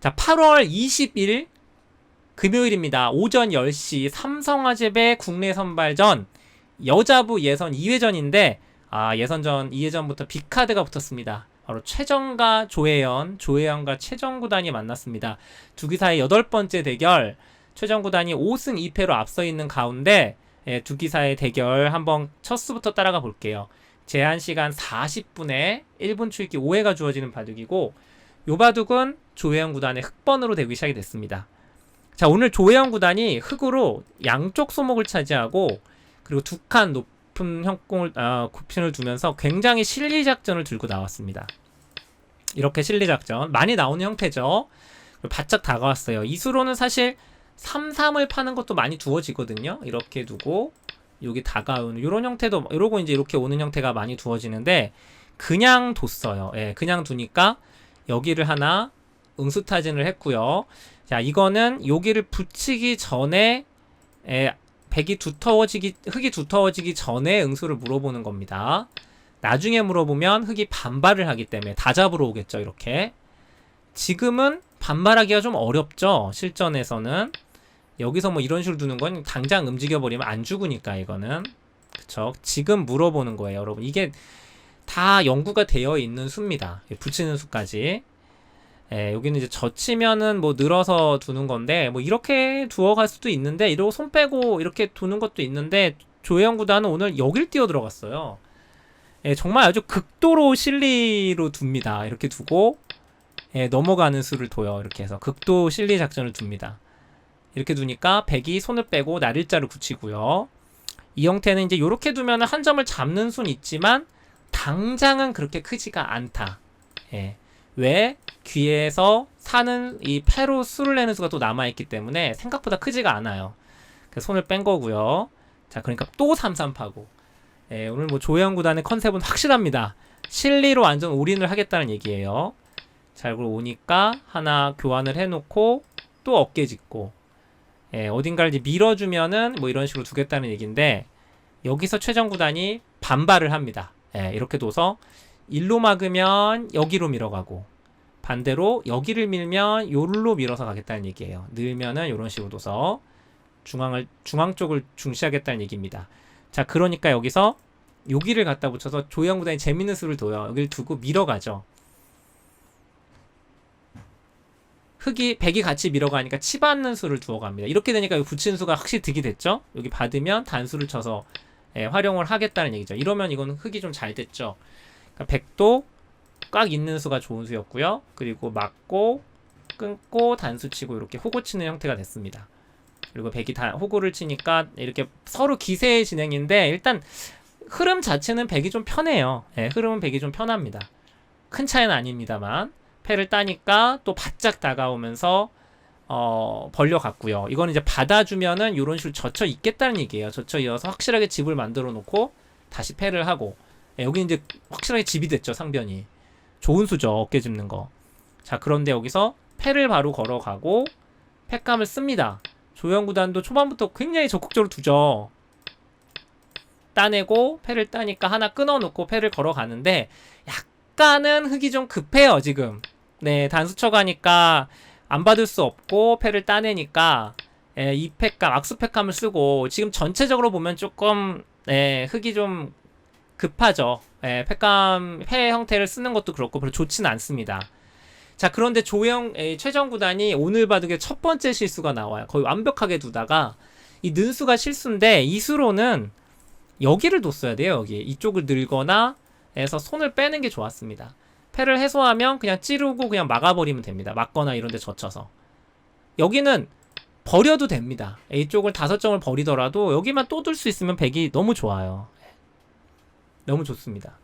자, 8월 20일 금요일입니다. 오전 10시 삼성화재배 국내 선발전 여자부 예선 2회전인데 아, 예선전 2회전부터 빅카드가 붙었습니다. 바로 최정과 조혜연, 조혜연과 최정구단이 만났습니다. 두 기사의 여덟 번째 대결, 최정구단이 5승 2패로 앞서 있는 가운데 예, 두 기사의 대결 한번 첫 수부터 따라가 볼게요. 제한 시간 40분에 1분 출기 5회가 주어지는 바둑이고 요 바둑은 조혜연 구단의 흑번으로 되기 시작이 됐습니다. 자 오늘 조혜연 구단이 흑으로 양쪽 소목을 차지하고 그리고 두 칸 높은 형공을 아, 굽신을 두면서 굉장히 실리 작전을 들고 나왔습니다. 이렇게 실리 작전 많이 나오는 형태죠. 바짝 다가왔어요. 이수로는 사실 3, 3을 파는 것도 많이 두어지거든요. 이렇게 두고 여기 다가오는 이런 형태도 이러고 이제 이렇게 오는 형태가 많이 두어지는데 그냥 뒀어요. 예, 그냥 두니까 여기를 하나 응수타진을 했고요. 자, 이거는 여기를 붙이기 전에 예, 백이 두터워지기 흙이 두터워지기 전에 응수를 물어보는 겁니다. 나중에 물어보면 흙이 반발을 하기 때문에 다 잡으러 오겠죠, 이렇게. 지금은 반발하기가 좀 어렵죠, 실전에서는. 여기서 뭐 이런 식으로 두는 건 당장 움직여 버리면 안 죽으니까 이거는. 그쵸? 지금 물어보는 거예요, 여러분. 이게 다 연구가 되어 있는 수입니다. 붙이는 수까지. 예, 여기는 이제 젖히면은 뭐 늘어서 두는 건데 뭐 이렇게 두어갈 수도 있는데 이러고 손 빼고 이렇게 두는 것도 있는데 조혜영 구단은 오늘 여길 뛰어 들어갔어요. 예, 정말 아주 극도로 실리로 둡니다. 이렇게 두고 예, 넘어가는 수를 둬요. 이렇게 해서 극도 실리 작전을 둡니다. 이렇게 두니까 백이 손을 빼고 날일자를 붙이고요. 이 형태는 이제 이렇게 두면 한 점을 잡는 수는 있지만 당장은 그렇게 크지가 않다. 예. 왜? 귀에서 사는 이 패로 수를 내는 수가 또 남아있기 때문에 생각보다 크지가 않아요. 그래서 손을 뺀 거고요. 자, 그러니까 또 삼삼파고. 예, 오늘 뭐 조영 구단의 컨셉은 확실합니다. 실리로 완전 올인을 하겠다는 얘기예요. 자, 그리고 오니까 하나 교환을 해놓고 또 어깨 짚고. 예, 어딘가를 이제 밀어주면은 뭐 이런 식으로 두겠다는 얘기인데 여기서 최정 구단이 반발을 합니다. 예, 이렇게 둬서 일로 막으면 여기로 밀어가고 반대로 여기를 밀면 요로 밀어서 가겠다는 얘기예요. 늘면은 이런 식으로 둬서 중앙을 중앙 쪽을 중시하겠다는 얘기입니다. 자, 그러니까 여기서 여기를 갖다 붙여서 조영 구단이 재밌는 수를 둬요. 여기를 두고 밀어가죠. 흙이 백이 같이 밀어가니까 치 받는 수를 두어갑니다. 이렇게 되니까 붙이는 수가 확실히 득이 됐죠. 여기 받으면 단수를 쳐서 예, 활용을 하겠다는 얘기죠. 이러면 이건 흙이 좀 잘 됐죠. 그러니까 백도 꽉 있는 수가 좋은 수였고요. 그리고 막고 끊고 단수 치고 이렇게 호구 치는 형태가 됐습니다. 그리고 백이 다 호구를 치니까 이렇게 서로 기세의 진행인데 일단 흐름 자체는 백이 좀 편해요. 예, 흐름은 백이 좀 편합니다. 큰 차이는 아닙니다만 패를 따니까 또 바짝 다가오면서 어, 벌려갔고요. 이거는 이제 받아주면은 이런 식으로 젖혀 있겠다는 얘기예요. 젖혀 이어서 확실하게 집을 만들어 놓고 다시 패를 하고 예, 여기 이제 확실하게 집이 됐죠 상변이 좋은 수죠 어깨 짚는 거. 자 그런데 여기서 패를 바로 걸어가고 패감을 씁니다. 조영 구단도 초반부터 굉장히 적극적으로 두죠. 따내고 패를 따니까 하나 끊어놓고 패를 걸어가는데 약간은 흙이 좀 급해요 지금. 네 단수 쳐 가니까 안 받을 수 없고 패를 따내니까 예, 이 패감 악수 패감을 쓰고 지금 전체적으로 보면 조금 예, 흙이 좀 급하죠. 예, 패감 패 형태를 쓰는 것도 그렇고 별로 좋지는 않습니다. 자 그런데 조영 에, 최정 구단이 오늘 바둑의 첫 번째 실수가 나와요. 거의 완벽하게 두다가 이 는수가 실수인데 이수로는 여기를 뒀어야 돼요. 여기 이쪽을 늘거나 해서 손을 빼는 게 좋았습니다. 패를 해소하면 그냥 찌르고 그냥 막아버리면 됩니다. 막거나 이런 데 젖혀서. 여기는 버려도 됩니다. A쪽을 다섯 점을 버리더라도 여기만 또 둘 수 있으면 백이 너무 좋아요. 너무 좋습니다.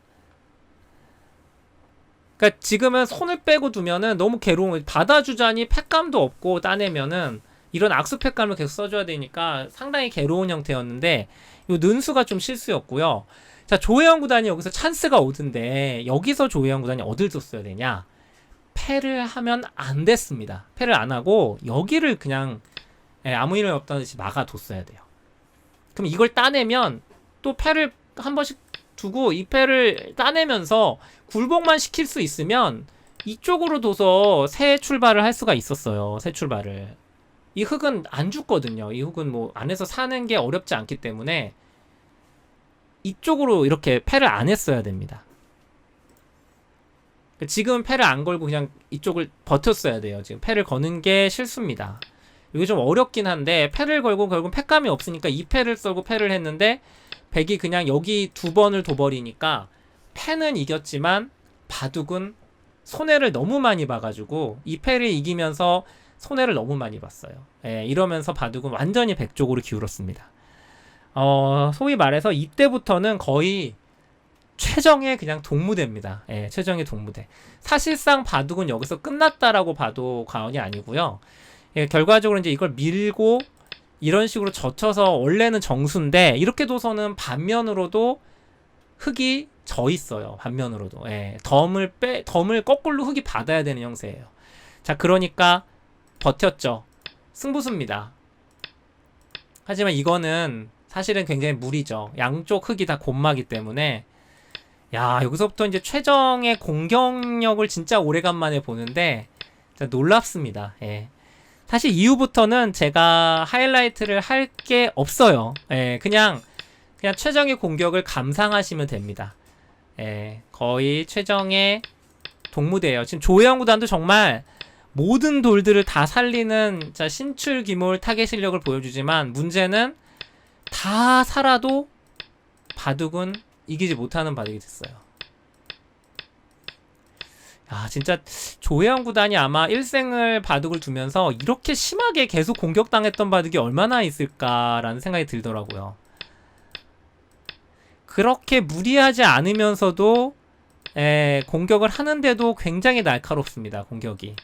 그러니까 지금은 손을 빼고 두면은 너무 괴로운 받아주자니 팩감도 없고 따내면은 이런 악수 팩감을 계속 써줘야 되니까 상당히 괴로운 형태였는데 요 는수가 좀 실수였고요. 자 조혜영 구단이 여기서 찬스가 오던데 여기서 조혜영 구단이 어딜 뒀어야 되냐? 패를 하면 안 됐습니다. 패를 안 하고 여기를 그냥 예, 아무 일 없다듯이 막아뒀어야 돼요. 그럼 이걸 따내면 또 패를 한 번씩 두고 이 패를 따내면서 굴복만 시킬 수 있으면 이쪽으로 둬서 새 출발을 할 수가 있었어요. 새 출발을. 이 흙은 안 죽거든요. 이 흙은 뭐 안에서 사는 게 어렵지 않기 때문에 이쪽으로 이렇게 패를 안 했어야 됩니다. 지금 패를 안 걸고 그냥 이쪽을 버텼어야 돼요. 지금 패를 거는 게 실수입니다. 이게 좀 어렵긴 한데 패를 걸고 결국 패감이 없으니까 이 패를 썰고 패를 했는데 백이 그냥 여기 두 번을 둬버리니까 패는 이겼지만 바둑은 손해를 너무 많이 봐가지고 이 패를 이기면서 손해를 너무 많이 봤어요. 예, 이러면서 바둑은 완전히 백 쪽으로 기울었습니다. 어, 소위 말해서 이때부터는 거의 최정의 그냥 동무대입니다. 예, 최정의 동무대. 사실상 바둑은 여기서 끝났다라고 봐도 과언이 아니고요. 예, 결과적으로 이제 이걸 밀고 이런 식으로 젖혀서 원래는 정수인데 이렇게 둬서는 반면으로도 흙이 져 있어요. 반면으로도. 예, 덤을 빼 덤을 거꾸로 흙이 받아야 되는 형세예요. 자, 그러니까 버텼죠. 승부수입니다. 하지만 이거는 사실은 굉장히 무리죠. 양쪽 흙이 다 곤마기 때문에 야, 여기서부터 이제 최정의 공격력을 진짜 오래간만에 보는데 진짜 놀랍습니다. 예. 사실 이후부터는 제가 하이라이트를 할 게 없어요. 예, 그냥 그냥 최정의 공격을 감상하시면 됩니다. 예, 거의 최정의 동무대예요. 지금 조혜영 구단도 정말 모든 돌들을 다 살리는 진짜 신출 기몰 타겟 실력을 보여주지만 문제는 다 살아도 바둑은 이기지 못하는 바둑이 됐어요. 아 진짜 조혜영 구단이 아마 일생을 바둑을 두면서 이렇게 심하게 계속 공격당했던 바둑이 얼마나 있을까라는 생각이 들더라고요. 그렇게 무리하지 않으면서도 에, 공격을 하는데도 굉장히 날카롭습니다. 공격이.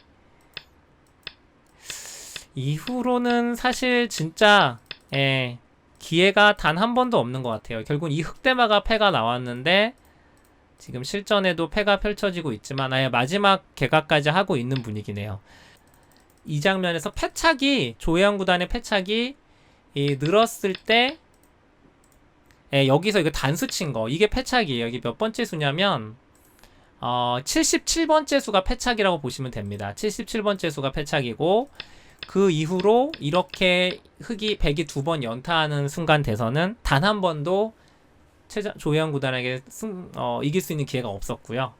이후로는 사실 진짜 에, 기회가 단 한 번도 없는 것 같아요. 결국 이 흑대마가 패가 나왔는데 지금 실전에도 패가 펼쳐지고 있지만 아예 마지막 개각까지 하고 있는 분위기네요. 이 장면에서 패착이 조혜영 구단의 패착이 이 늘었을 때 예, 여기서 이거 단수 친 거. 이게 패착이에요. 이게 몇 번째 수냐면, 어, 77번째 수가 패착이라고 보시면 됩니다. 77번째 수가 패착이고, 그 이후로 이렇게 흑이, 백이 두 번 연타하는 순간 돼서는 단 한 번도 최자, 조혜영 구단에게 승, 어, 이길 수 있는 기회가 없었고요.